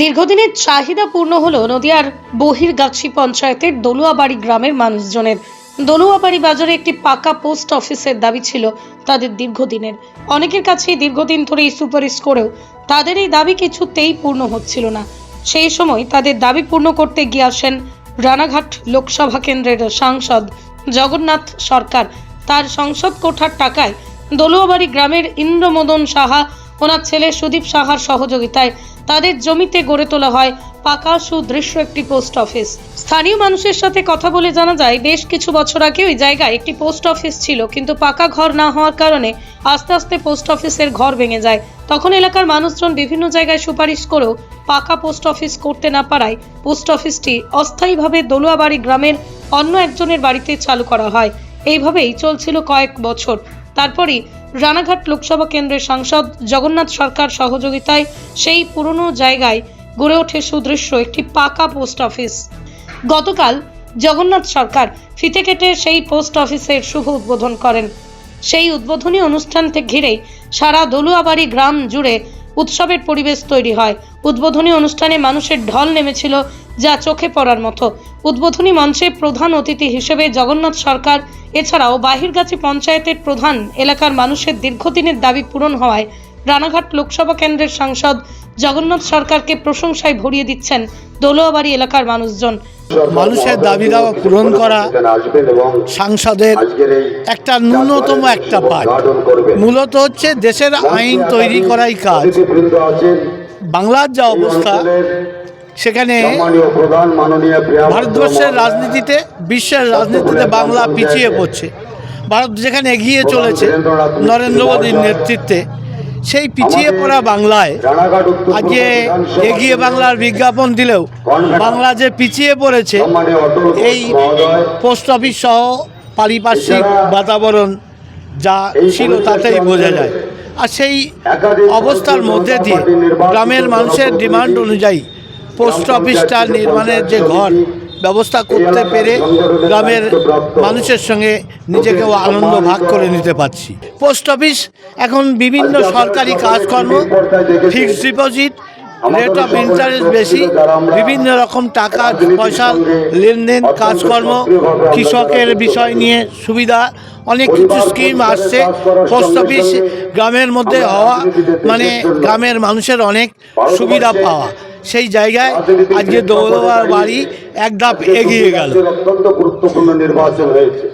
দীর্ঘদিনের চাহিদা পূর্ণ হলো নদিয়ার বহিরগাছি পঞ্চায়েতের দলুয়াবাড়ি গ্রামের মানুষজনের। দলুয়াবাড়ি বাজারে একটি পাকা পোস্ট অফিসের দাবি ছিল তাদের দীর্ঘদিনের। অনেকের কাছেই দীর্ঘদিন ধরেই সুপারিশ করেও তাদের এই দাবি কিছুতেই পূর্ণ হচ্ছিল না। সেই সময় তাদের দাবি পূর্ণ করতে গিয়ে আসেন রানাঘাট লোকসভা কেন্দ্রের সাংসদ জগন্নাথ সরকার। তার সংসদ কোঠার টাকায় দলুয়াবাড়ি গ্রামের ইন্দ্রমদন সাহা, ওনার ছেলে সুদীপ সাহার সহযোগিতায় তাদের জমিতে গড়ে তোলা হয় পাকা সুদৃশ্য একটি পোস্ট অফিস। স্থানীয় মানুষের সাথে কথা বলে জানা যায়, বেশ কিছু বছর আগে ওই জায়গায় একটি পোস্ট অফিস ছিল, কিন্তু পাকা ঘর না হওয়ার কারণে আস্তে আস্তে পোস্ট অফিসের ঘর ভেঙে যায়। তখন এলাকার মানুষজন বিভিন্ন জায়গায় সুপারিশ করেও পাকা পোস্ট অফিস করতে না পারায় পোস্ট অফিসটি অস্থায়ীভাবে দলুয়াবাড়ি গ্রামের অন্য একজনের বাড়িতে চালু করা হয়। এইভাবেই চলছিল কয়েক বছর। তারপরই রানাঘাট লোকসভা কেন্দ্রের সাংসদ জগন্নাথ সরকার সহযোগিতায় সেই পুরনো জায়গায় গড়ে ওঠে সুদৃশ্য একটি পাকা পোস্ট অফিস। গতকাল জগন্নাথ সরকার ফিতে কেটে সেই পোস্ট অফিসের শুভ উদ্বোধন করেন। সেই উদ্বোধনী অনুষ্ঠান থেকে ঘিরেই সারা দলুয়াবাড়ি গ্রাম জুড়ে উৎসবের পরিবেশ তৈরি হয়। উদ্বোধনী অনুষ্ঠানে মানুষের ঢল নেমেছিল যা চোখে পড়ার মতো। উদ্বোধনী মঞ্চে প্রধান অতিথি হিসেবে জগন্নাথ সরকার, এছাড়াও বাহিরগাছি পঞ্চায়েতের প্রধান এলাকার মানুষের দীর্ঘদিনের দাবি পূরণ হওয়ায় রানাঘাট লোকসভা কেন্দ্রের সাংসদ জগন্নাথ সরকারকে প্রশংসায় ভরিয়ে দিচ্ছেন দলুয়াবাড়ি এলাকার মানুষজন। মানুষের দাবি দাওয়া পূরণ করা সাংসদের একটা ন্যূনতম একটা পাঠ। মূলত হচ্ছে দেশের আইন তৈরি করাই কাজ। বাংলার যা অবস্থা সেখানে ভারতবর্ষের রাজনীতিতে বিশ্বের রাজনীতিতে বাংলা পিছিয়ে পড়ছে। ভারত যেখানে এগিয়ে চলেছে নরেন্দ্র মোদীর নেতৃত্বে সেই পিছিয়ে পড়া বাংলায় আজকে এগিয়ে বাংলার বিজ্ঞাপন দিলেও বাংলা যে পিছিয়ে পড়েছে এই পোস্ট অফিস সহ পারিপার্শ্বিক বাতাবরণ যা ছিল তাতেই বোঝা যায়। আর সেই অবস্থার মধ্যে দিয়ে গ্রামের মানুষের ডিমান্ড অনুযায়ী পোস্ট অফিসটা নির্মাণের যে ঘর ব্যবস্থা করতে পেরে গ্রামের মানুষের সঙ্গে নিজেকেও আনন্দ ভাগ করে নিতে পারছি। পোস্ট অফিস এখন বিভিন্ন সরকারি কাজকর্ম fixed deposit rate of interest বেশি বিভিন্ন রকম টাকা পয়সা লেনদেন কাজকর্ম কৃষকের বিষয় নিয়ে সুবিধা অনেক কিছু স্কিম আসছে। পোস্ট অফিস গ্রামের মধ্যে হওয়া মানে গ্রামের মানুষের অনেক সুবিধা পাওয়া। সেই জায়গায় আজকে দৌড়াবার বাড়ি এক ধাপ এগিয়ে গেল। অত্যন্ত গুরুত্বপূর্ণ নির্বাচন হয়েছে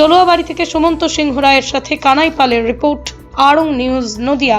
দলুয়াবাড়ি থেকে সুমন্ত সিংহ রায়ের সাথে কানাই পালের রিপোর্ট, আড়ং নিউজ, নদিয়া।